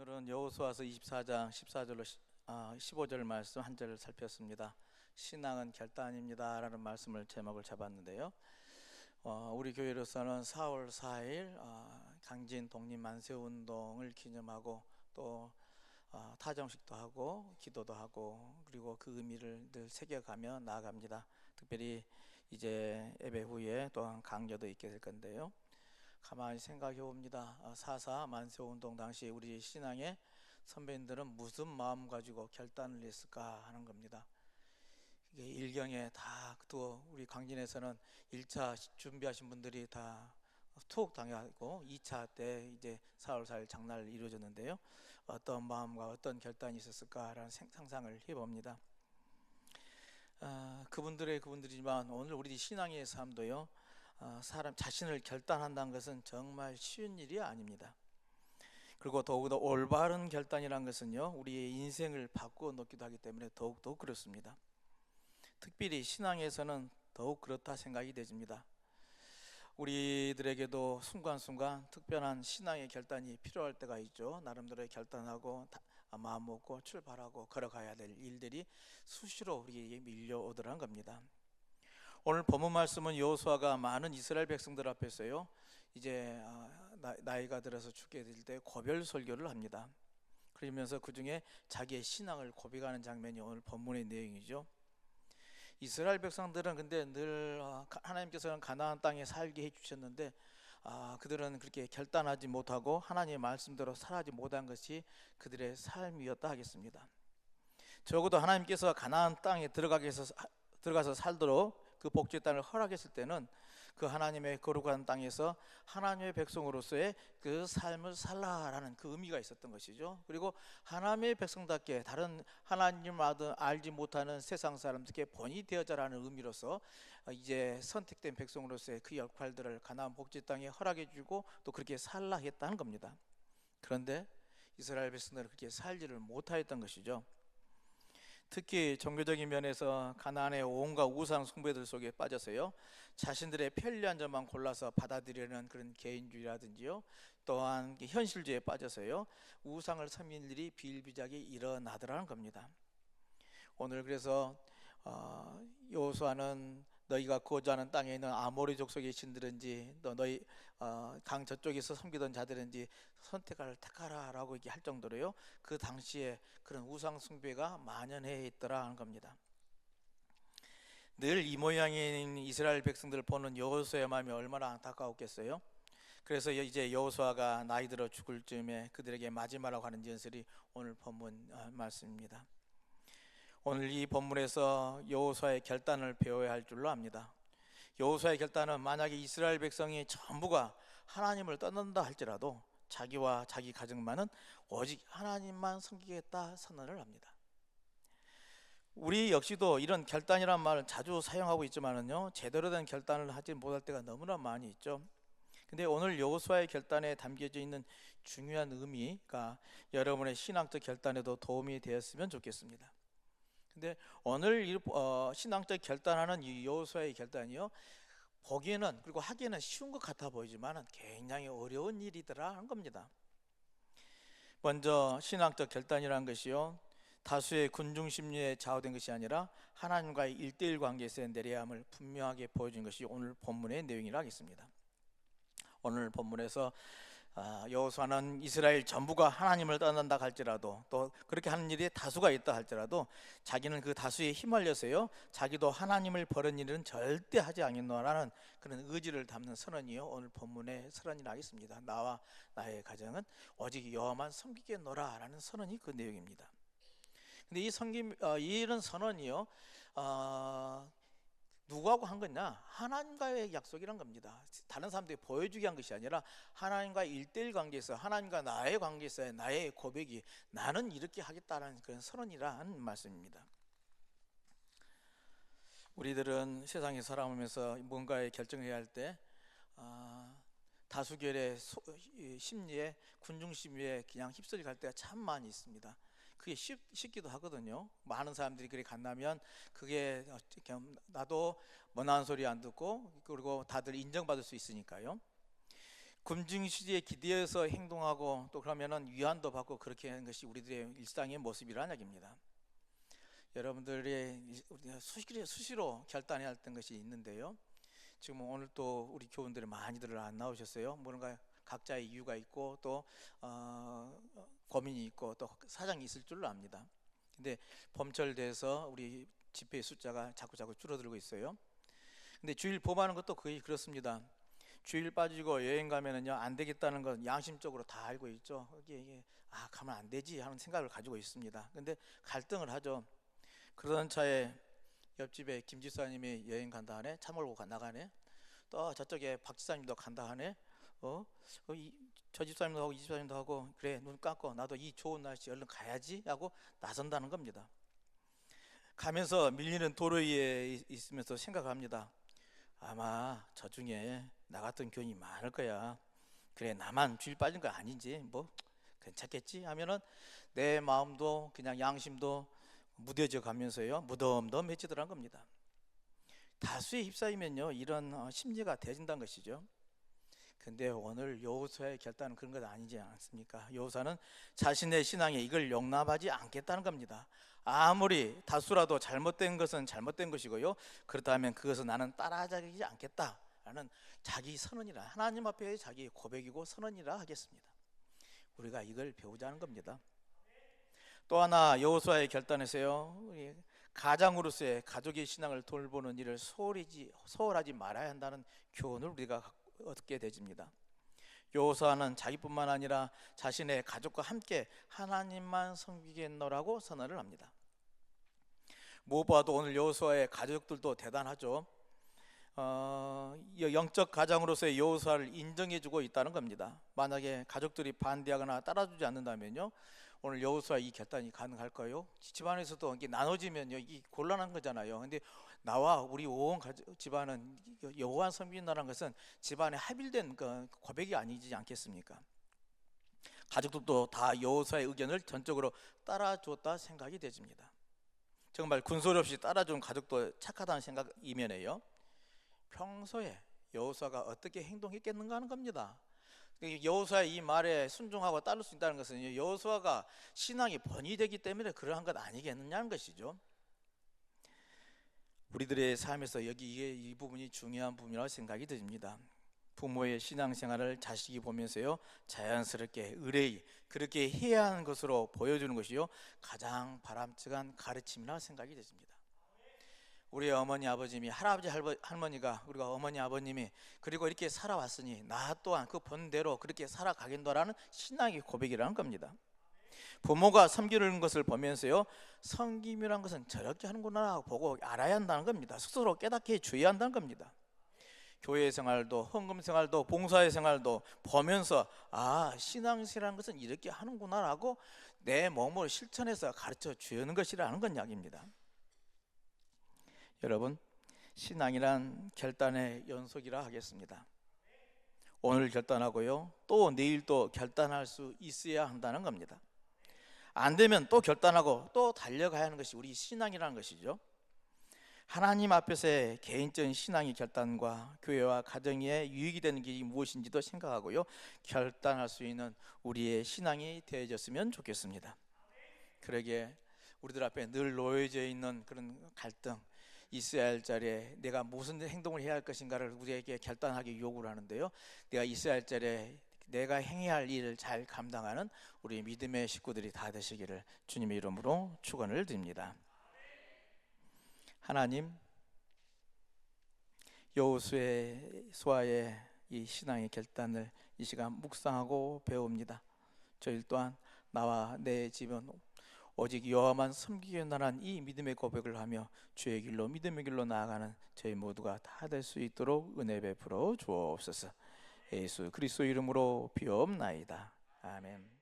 오늘은 여호수아서 24장 14절로 15절 말씀 한 절을 살폈습니다. 신앙은 결단입니다라는 말씀을 제목을 잡았는데요. 어, 우리 교회로서는 4월 4일 어, 강진 독립 만세 운동을 기념하고 또 어, 타정식도 하고 기도도 하고 그리고 그 의미를 늘 새겨가며 나아갑니다. 특별히 이제 예배 후에 또한 강좌도 있게 될 건데요. 가만히 생각해 봅니다. 어, 사사 만세 운동 당시 우리 신앙의 선배님들은 무슨 마음 가지고 결단을 했을까 하는 겁니다. 이게 일경에 다 또 우리 강진에서는 1차 준비하신 분들이 다 투옥 당하고 2차 때 이제 4월 4일 장날 이루어졌는데요. 어떤 마음과 어떤 결단이 있었을까라는 상상을 해봅니다. 아, 그분들의 그분들이지만 오늘 우리 신앙의 삶도요. 아, 사람 자신을 결단한다는 것은 정말 쉬운 일이 아닙니다. 그리고 더욱더 올바른 결단이라는 것은요. 우리의 인생을 바꾸어 놓기도 하기 때문에 더욱더 그렇습니다. 특별히 신앙에서는 더욱 그렇다 생각이 되집니다. 우리들에게도 순간순간 특별한 신앙의 결단이 필요할 때가 있죠. 나름대로 결단하고 마음 먹고 출발하고 걸어가야 될 일들이 수시로 우리에게 밀려오더란 겁니다. 오늘 본문 말씀은 여호수아가 많은 이스라엘 백성들 앞에서요. 이제 아, 나이가 들어서 죽게 될 때 고별 설교를 합니다. 그러면서 그 중에 자기의 신앙을 고백하는 장면이 오늘 본문의 내용이죠. 이스라엘 백성들은 근데 늘 아, 하나님께서는 가나안 땅에 살게 해주셨는데 아, 그들은 그렇게 결단하지 못하고 하나님의 말씀대로 살아지 못한 것이 그들의 삶이었다 하겠습니다. 적어도 하나님께서 가나안 땅에 들어가게 해서 들어가서 살도록 그 복지의 땅을 허락했을 때는 그 하나님의 거룩한 땅에서 하나님의 백성으로서의 그 삶을 살라라는 그 의미가 있었던 것이죠. 그리고 하나님의 백성답게 다른 하나님 알지 못하는 세상 사람들께 본이 되어자라는 의미로서 이제 선택된 백성으로서의 그 역할들을 가나안 복지 땅에 허락해 주고 또 그렇게 살라 했다는 겁니다. 그런데 이스라엘 백성들은 그렇게 살지를 못하였던 것이죠. 특히 종교적인 면에서 가나안의 온갖 우상 숭배들 속에 빠져서요 자신들의 편리한 점만 골라서 받아들이려는 그런 개인주의라든지요 또한 현실주의에 빠져서요 우상을 섬긴 일이 비일비재하게 일어나더라는 겁니다. 오늘 그래서 어, 여호수아는 너희가 거주하는 땅에 있는 아모리 족속의 신들인지 또 너희 어, 강 저쪽에서 섬기던 자들인지 선택을 택하라라고 얘기할 정도로요. 그 당시에 그런 우상 숭배가 만연해 있더라 하는 겁니다. 늘 이 모양인 이스라엘 백성들을 보는 여호수아의 마음이 얼마나 안타까웠겠어요. 그래서 이제 여호수아가 나이 들어 죽을 즈음에 그들에게 마지막으로 하는 연설이 오늘 본문 어, 말씀입니다. 오늘 이 본문에서 여호수아의 결단을 배워야 할 줄로 압니다. 여호수아의 결단은 만약에 이스라엘 백성이 전부가 하나님을 떠난다 할지라도 자기와 자기 가정만은 오직 하나님만 섬기겠다 선언을 합니다. 우리 역시도 이런 결단이란 말을 자주 사용하고 있지만은요 제대로 된 결단을 하지 못할 때가 너무나 많이 있죠. 근데 오늘 여호수아의 결단에 담겨져 있는 중요한 의미가 여러분의 신앙적 결단에도 도움이 되었으면 좋겠습니다. 근데 오늘 어, 신앙적 결단하는 이 여호수아의 결단이요. 보기에는 그리고 하기에는 쉬운 것 같아 보이지만 굉장히 어려운 일이더라 한 겁니다. 먼저 신앙적 결단이라는 것이요. 다수의 군중 심리에 좌우된 것이 아니라 하나님과의 일대일 관계에서 내려야 함을 분명하게 보여준 것이 오늘 본문의 내용이라 하겠습니다. 오늘 본문에서 아, 여호수아는 이스라엘 전부가 하나님을 떠난다 할지라도 또 그렇게 하는 일이 다수가 있다 할지라도 자기는 그 다수에 휘말려서요 자기도 하나님을 버린 일은 절대 하지 않겠노라는 그런 의지를 담는 선언이요 오늘 본문의 선언이 라겠습니다 나와 나의 가정은 오직 여호와만 섬기겠노라라는 선언이 그 내용입니다. 근데 이 성김 어, 이런 선언이요 어, 누구하고 한 거냐? 하나님과의 약속이란 겁니다. 다른 사람들이 보여주게 한 것이 아니라 하나님과 일대일 관계에서 하나님과 나의 관계에서 나의 고백이 나는 이렇게 하겠다는 그런 선언이라는 말씀입니다. 우리들은 세상에 살아오면서 뭔가에 결정해야 할때 어, 다수결의 심리에 군중 심리에 그냥 휩쓸려 갈 때가 참 많이 있습니다. 그게 쉽, 쉽기도 하거든요. 많은 사람들이 그리 간다면 그게 나도 뭐나한 소리 안 듣고 그리고 다들 인정받을 수 있으니까요. 금중시리에 기대어서 행동하고 또 그러면은 위안도 받고 그렇게 하는 것이 우리들의 일상의 모습이라는 얘기입니다. 여러분들의 이- 우리가 수시로, 수시로 결단해야 했던 것이 있는데요. 지금 오늘 또 우리 교원들이 많이들 안 나오셨어요. 뭔가 각자의 이유가 있고 또 어, 고민이 있고 또 사정이 있을 줄로 압니다. 근데 봄철 돼서 우리 집회 숫자가 자꾸 자꾸 줄어들고 있어요. 근데 주일 범하는 것도 거의 그렇습니다. 주일 빠지고 여행 가면은요 안 되겠다는 건 양심적으로 다 알고 있죠. 이게, 이게 아 가면 안 되지 하는 생각을 가지고 있습니다. 근데 갈등을 하죠. 그러던 차에 옆집에 김 지사님이 여행 간다 하네 차 몰고 가- 나가네 또 저쪽에 박 지사님도 간다 하네 어? 어, 이, 저 집사님도 하고 이 집사님도 하고 그래 눈 감고 나도 이 좋은 날씨 얼른 가야지 하고 나선다는 겁니다 가면서 밀리는 도로 위에 있- 있으면서 생각합니다 아마 저 중에 나 같은 교인이 많을 거야 그래 나만 주일 빠진 거 아니지 뭐 괜찮겠지 하면은 내 마음도 그냥 양심도 무뎌져 가면서요 무덤덤해지더란 겁니다. 다수에 휩싸이면요 이런 어, 심리가 대진다는 것이죠. 근데 오늘 여호수아의 결단은 그런 것 아니지 않습니까? 여호수아는 자신의 신앙에 이걸 용납하지 않겠다는 겁니다. 아무리 다수라도 잘못된 것은 잘못된 것이고요. 그렇다면 그것은 나는 따라하지 않겠다라는 자기 선언이라 하나님 앞에 자기 고백이고 선언이라 하겠습니다. 우리가 이걸 배우자는 겁니다. 또 하나 여호수아의 결단에서요 가장으로서의 가족의 신앙을 돌보는 일을 소홀히지 소홀하지 말아야 한다는 교훈을 우리가 얻게 되집니다. 여호수아는 자기뿐만 아니라 자신의 가족과 함께 하나님만 섬기겠노라고 선언을 합니다. 무엇보다도 오늘 여호수아의 가족들도 대단하죠. 어, 이 영적 가장으로서의 여호수아를 인정해주고 있다는 겁니다. 만약에 가족들이 반대하거나 따라주지 않는다면요, 오늘 여호수아 이 결단이 가능할까요? 집안에서도 이게 나눠지면요, 이 곤란한 거잖아요. 근데 나와 우리 온 집안은 여호와 섬긴다는 것은 집안에 합일된 그 고백이 아니지 않겠습니까? 가족들도 다 여호수아의 의견을 전적으로 따라줬다 생각이 되집니다. 정말 군소리 없이 따라준 가족도 착하다는 생각 이면에요. 평소에 여호수아가 어떻게 행동했겠는가 하는 겁니다. 여호수아의 이 말에 순종하고 따를 수 있다는 것은 여호수아가 신앙이 번이 되기 때문에 그러한 것 아니겠느냐는 것이죠. 우리들의 삶에서 여기 이게 이 부분이 중요한 부분이라고 생각이 듭니다. 부모의 신앙생활을 자식이 보면서요 자연스럽게 의뢰이 그렇게 해야 하는 것으로 보여주는 것이요 가장 바람직한 가르침이라 생각이 되십니다. 우리 어머니 아버님이 할아버지 할머니가 우리가 어머니 아버님이 그리고 이렇게 살아왔으니 나 또한 그 본대로 그렇게 살아가겠노라는 신앙의 고백이라는 겁니다. 부모가 섬기는 것을 보면서요 섬김이란 것은 저렇게 하는구나 보고 알아야 한다는 겁니다. 스스로 깨닫게 주의해야 한다는 겁니다. 교회 생활도 헌금 생활도 봉사의 생활도 보면서 아 신앙이라는 것은 이렇게 하는구나라고 내 몸으로 실천해서 가르쳐 주는 것이라는 건 이야기입니다. 여러분 신앙이란 결단의 연속이라 하겠습니다. 오늘 결단하고요 또 내일 또 결단할 수 있어야 한다는 겁니다. 안 되면 또 결단하고 또 달려가야 하는 것이 우리 신앙이라는 것이죠. 하나님 앞에서의 개인적인 신앙의 결단과 교회와 가정에 유익이 되는 길이 무엇인지도 생각하고요. 결단할 수 있는 우리의 신앙이 되어졌으면 좋겠습니다. 그러게 우리들 앞에 늘 놓여져 있는 그런 갈등 있어야 할 자리에 내가 무슨 행동을 해야 할 것인가를 우리에게 결단하게 요구를 하는데요. 내가 있어야 할 자리에 내가 행해야 할 일을 잘 감당하는 우리 믿음의 식구들이 다 되시기를 주님의 이름으로 축원을 드립니다. 하나님 여호수의 수아의 이 신앙의 결단을 이 시간 묵상하고 배웁니다. 저희 또한 나와 내 집은 오직 여호와만 섬기겠나란 이 믿음의 고백을 하며 주의 길로 믿음의 길로 나아가는 저희 모두가 다 될 수 있도록 은혜 베풀어 주옵소서. 예수 그리스도 이름으로 비옵나이다. 아멘.